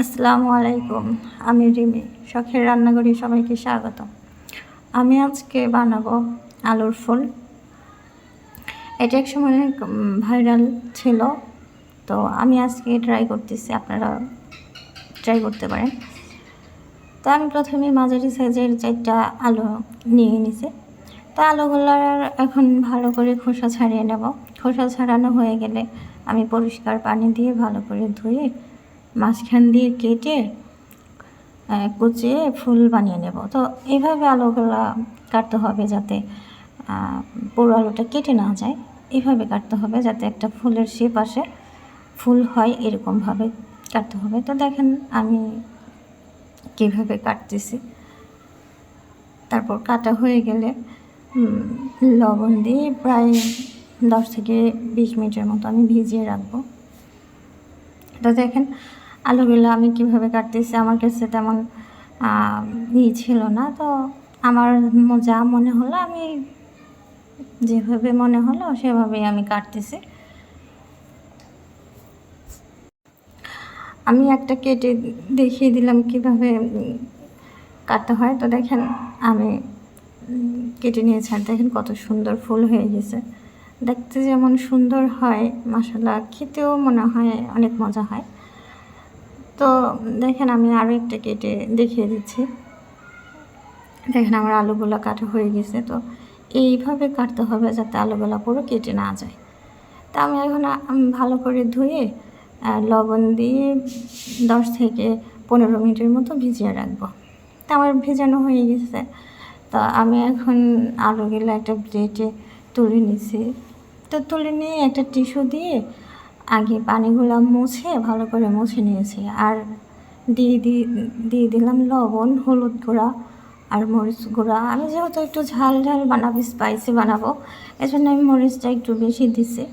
আসসালামু আলাইকুম, আমি রিমি, শখের রান্নাঘরে সবাইকে স্বাগত আমি আজকে বানাবো আলুর ফুল। এটা এক সময় ভাইরাল ছিল, তো আমি আজকে ট্রাই করতেছি, আপনারা ট্রাই করতে পারেন। তো আমি প্রথমে মাঝারি সাইজের চারটা আলু নিয়ে নিছি। তো আলুগুলার এখন ভালো করে খোসা ছাড়িয়ে নেব। খোসা ছাড়ানো হয়ে গেলে আমি পরিষ্কার পানি দিয়ে ভালো করে ধুয়ে মাঝখান দিয়ে কেটে কুচিয়ে ফুল বানিয়ে নেব। তো এইভাবে আলুগুলা কাটতে হবে যাতে পুরো আলুটা কেটে না যায়। এইভাবে কাটতে হবে যাতে একটা ফুলের শেপ আসে। ফুল হয় এরকমভাবে কাটতে হবে। তো দেখেন আমি কীভাবে কাটতেছি। তারপর কাটা হয়ে গেলে লবণ দিয়ে প্রায় দশ থেকে বিশ মিনিটের মতো আমি ভিজিয়ে রাখব। তো দেখেন আলুগুলো আমি কীভাবে কাটতেছি, আমার কাছে তেমন ই ছিল না। তো আমার যা মনে হলো আমি যেভাবে মনে হলো সেভাবেই আমি কাটতেছি। আমি একটা কেটে দেখিয়ে দিলাম কীভাবে কাটতে হয়। তো দেখেন, আমি কেটে নিয়েছি আর দেখেন কত সুন্দর ফুল হয়ে গেছে। দেখতে যেমন সুন্দর হয় মশলা খেতেও মনে হয় অনেক মজা হয়। তো দেখেন আমি আরও একটা কেটে দেখিয়ে দিচ্ছি। দেখেন আমার আলুগুলো কাটা হয়ে গেছে, তো এইভাবে কাটতে হবে যাতে আলুগুলো পুরো কেটে না যায়। তা আমি এখন ভালো করে ধুয়ে লবণ দিয়ে দশ থেকে পনেরো মিনিটের মতো ভিজিয়ে রাখব। তা আমার ভেজানো হয়ে গেছে, তো আমি এখন আলুগুলো একটা প্লেটে তুলে নিছি। তো তুলে নিয়ে একটা টিস্যু দিয়ে আগে পানিগুলো মুছে, ভালো করে মুছে নিয়েছি। আর দিয়ে দিয়ে দিয়ে দিলাম লবণ, হলুদ গুঁড়া আর মরিচ গুঁড়া। আমি যেহেতু একটু ঝাল ঝাল বানাবো স্পাইসি বানাবো, এজন্য আমি মরিচটা একটু বেশি দিছি।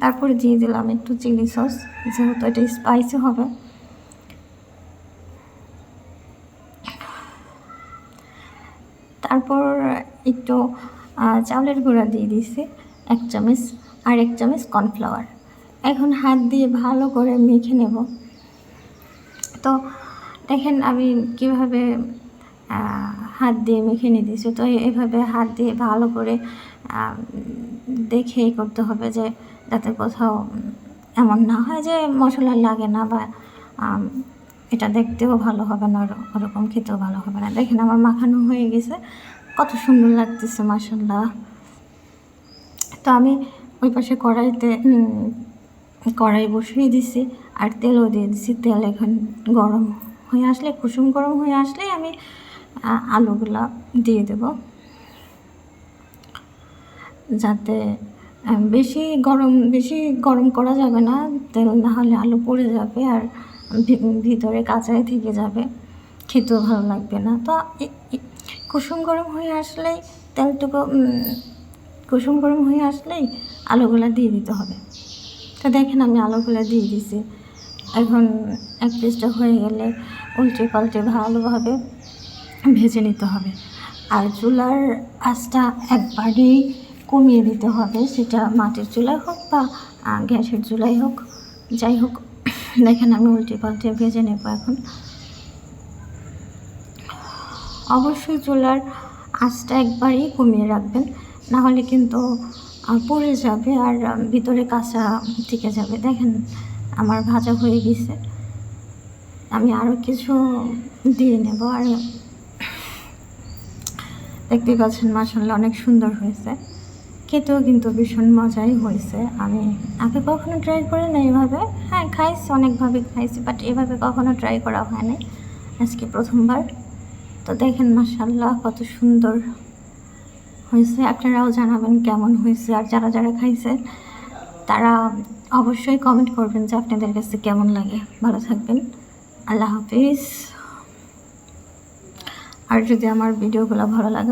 তারপরে দিয়ে দিলাম একটু চিলি সস, যেহেতু এটা স্পাইসি হবে। তারপর একটু চাউলের গুঁড়া দিয়ে দিয়েছি এক চামচ। আর এক চামচ কর্নফ্লাওয়ার। এখন হাত দিয়ে ভালো করে মেখে নেব। তো দেখেন আমি কীভাবে হাত দিয়ে মেখে দিয়েছি তো এইভাবে হাত দিয়ে ভালো করে দেখেই করতে হবে যে যাতে কোথাও এমন না হয় যে মশলা লাগে না বা এটা দেখতেও ভালো হবে না ওরকম খেতেও ভালো হবে না। দেখেন আমার মাখানো হয়ে গেছে। কত সুন্দর লাগতেছে মাসাল্লাহ তো আমি ওই পাশে কড়াইতে কড়াই বসিয়ে দিছি আর তেলও দিয়ে দিছি। তেল এখন গরম হয়ে আসলে, কুসুম গরম হয়ে আসলেই আমি আলুগুলা দিয়ে দেব। যাতে বেশি গরম বেশি গরম করা যাবে না, তেল না হলে আলু পড়ে যাবে আর ভিতরে কাঁচাই থেকে যাবে। খেতেও ভালো লাগবে না। তো কুসুম গরম হয়ে আসলেই তেলটুকু কুসুম গরম হয়ে আসলেই আলুগুলা দিয়ে দিতে হবে। তো দেখেন আমি আলুগুলো দিয়ে দিছি। এখন এক পিসটা হয়ে গেলে উল্টে পাল্টে ভালোভাবে ভেজে নিতে হবে। আর চুলার আঁচটা একবারেই কমিয়ে দিতে হবে। সেটা মাটির চুলায় হোক বা গ্যাসের চুলাই হোক, যাই হোক। দেখেন আমি উল্টে পাল্টে ভেজে নেব এখন। অবশ্যই চুলার আঁচটা একবারেই কমিয়ে রাখবেন। না হলে কিন্তু পড়ে যাবে আর ভিতরে কাঁচা থেকে যাবে। দেখেন, আমার ভাজা হয়ে গেছে। আমি আরও কিছু দিয়ে নেব আর দেখতে পাচ্ছেন মাসাল্লাহ অনেক সুন্দর হয়েছে। খেতেও কিন্তু ভীষণ মজাই হয়েছে। আমি আগে কখনো ট্রাই করি না এভাবে। হ্যাঁ খাইছি, অনেকভাবে খাইছি বাট এভাবে কখনো ট্রাই করা হয় নাই। আজকে প্রথমবার। তো দেখেন মাসাল্লাহ কত সুন্দর হয়েছে, আপনারাও জানাবেন কেমন হয়েছে আর যারা যারা খাইছে, তারা অবশ্যই কমেন্ট করবেন যে আপনাদের কাছে কেমন লাগে। ভালো থাকবেন। আল্লাহ হাফিজ। আর যদি আমার ভিডিওগুলো ভালো লাগে